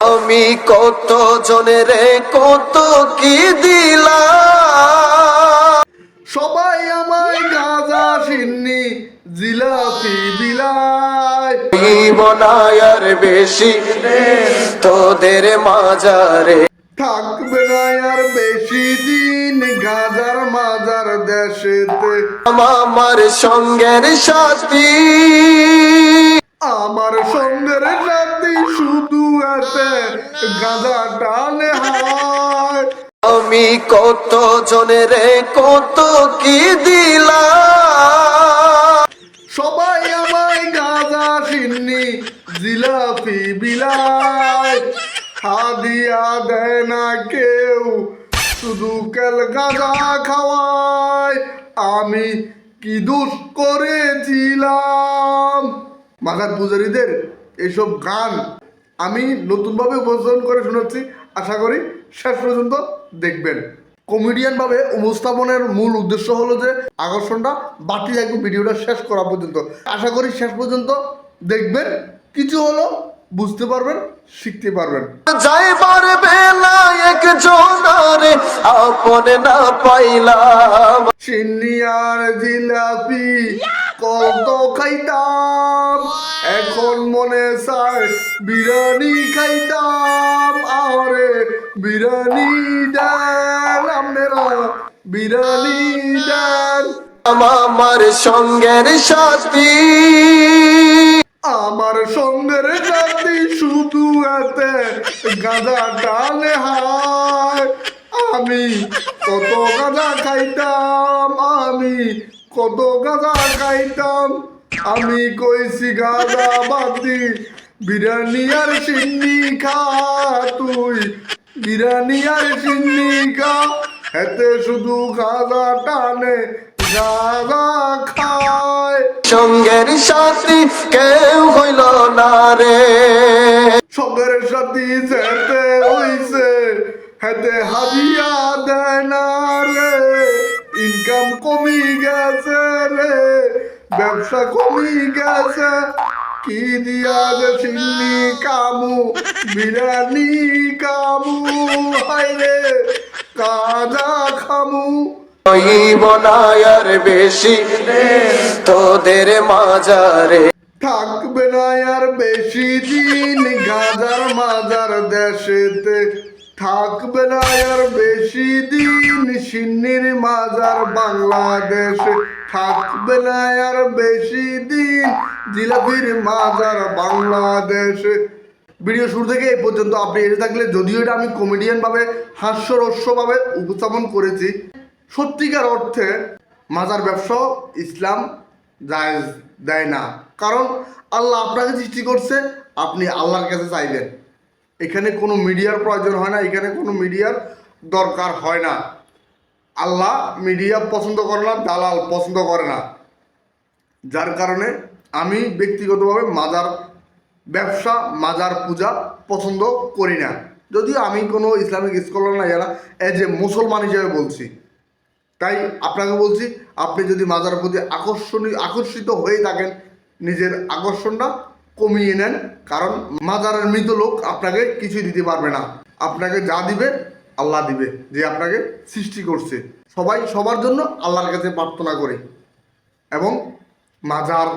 আমি কত জনের কত কি দিলাম? সবাই আমায় গাঁজা সিন্নি জিলাপি বিলাই বনায়ার বেশি তোদের মাজারে। থাকবে না আর বেশি দিন গাজার মাজার দেশেতে। আমার সঙ্গের সাথী। আমার সঙ্গের সাথী শুধু আছে গাঁজা টানে হয়। আমি কত জনের কত কি দিলাম? সবাই আমায় গাঁজা সিন্নি জিলাপি বিলাই হাদিয়া দেয় না কেউ শুধু কেল গাঁজা খাওয়ায়। আমি কি দোষ করেছিলাম? মাঘার পূজারীদের এইসব গান আমি নতুনভাবে উপস্থাপন করে শোনাচ্ছি। আশা করি শেষ পর্যন্ত দেখবেন। কমেডিয়ানভাবে উপস্থাপনের মূল উদ্দেশ্য হলো যে আকর্ষণটা বাড়তি থাকবে ভিডিওটা শেষ করা পর্যন্ত। আশা করি শেষ পর্যন্ত দেখবেন। কিছু হলো বুঝতে পারবেন শিখতে পারবেন। একজনারে আপন না পাইলাম। চিনিয়ার জিলাপি কত খাইতাম। এখন মনে চায় বিরিয়ানি খাইতাম আরে বিরিয়ানি দেন আপনারা বিরিয়ানি দেন। আমার সঙ্গের সাথী। আমার সঙ্গের জাতি শুধু এতে গাঁজা টানে হায়। আমি কত গাঁজা খাইতাম আমি কত গাঁজা খাইতাম। আমি কইছি গাঁজা বাদি বিরিয়ানি আর সিন্নি খা তুই। বিরিয়ানি আর সিন্নি খা এতে শুধু গাঁজা টানে গাঁজা খায়। সঙ্গের সাথী কেউ হইল না রে। সঙ্গের সাথী যেতে হইছে হেতে হাদিয়া দেয় না রে। ইনকাম কমি গেছে রে। ব্যবসা কমি গেছে। কি দিয়া যে কামু বিরিয়ানি কামু হাই রে কাজা খামু। হইব না আর বেশি তোদের মাজারে। থাকবে না আর বেশি দিন গাজার মাজার দেশেতে। থাকবে না আর বেশি দিন সিন্নির মাজার বাংলাদেশে। থাকবে না আর বেশি দিন জিলাপির মাজার বাংলাদেশে। ভিডিও শুরু থেকে এই পর্যন্ত আপনি এসে থাকলে যদিও এটা আমি কমেডিয়ান ভাবে হাস্যরস্যভাবে উপস্থাপন করেছি, সত্যিকার অর্থে মাজার ব্যবসা ইসলাম জায়েজ দেয় না। কারণ আল্লাহ আপনাকে সৃষ্টি করছে, আপনি আল্লাহর কাছে চাইবেন। এখানে কোনো মিডিয়ার প্রয়োজন হয় না, এখানে কোনো মিডিয়ার দরকার হয় না। আল্লাহ মিডিয়া পছন্দ করে না, দালাল পছন্দ করে না। যার কারণে আমি ব্যক্তিগতভাবে মাজার ব্যবসা, মাজার পূজা পছন্দ করি না। যদিও আমি কোনো ইসলামিক স্কলার না, যারা এজ এ মুসলমান হিসেবে বলছি। তাই আপনাকে বলছি, আপনি যদি মাজার প্রতি আকর্ষণীয় আকর্ষিত হয়ে থাকেন, নিজের আকর্ষণটা কমিয়ে নেন, কারণ মাজারের মৃত লোক আপনাকে কিছুই দিতে পারবে না। আপনাকে যা দিবে, আল্লাহ দিবে, যে আপনাকে সৃষ্টি করছে। সবাই সবার জন্য আল্লাহর কাছে প্রার্থনা করে। এবং মাজার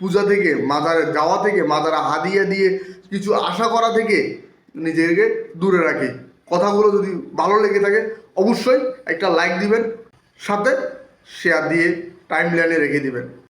পূজা থেকে, মাজারে যাওয়া থেকে, মাজারে হাদিয়া দিয়ে কিছু আশা করা থেকে নিজেকে দূরে রাখি। কথাগুলো যদি ভালো লেগে থাকে, অবশ্যই একটা লাইক দিবেন, সাথে শেয়ার দিয়ে টাইম লাইনে রেখে দিবেন।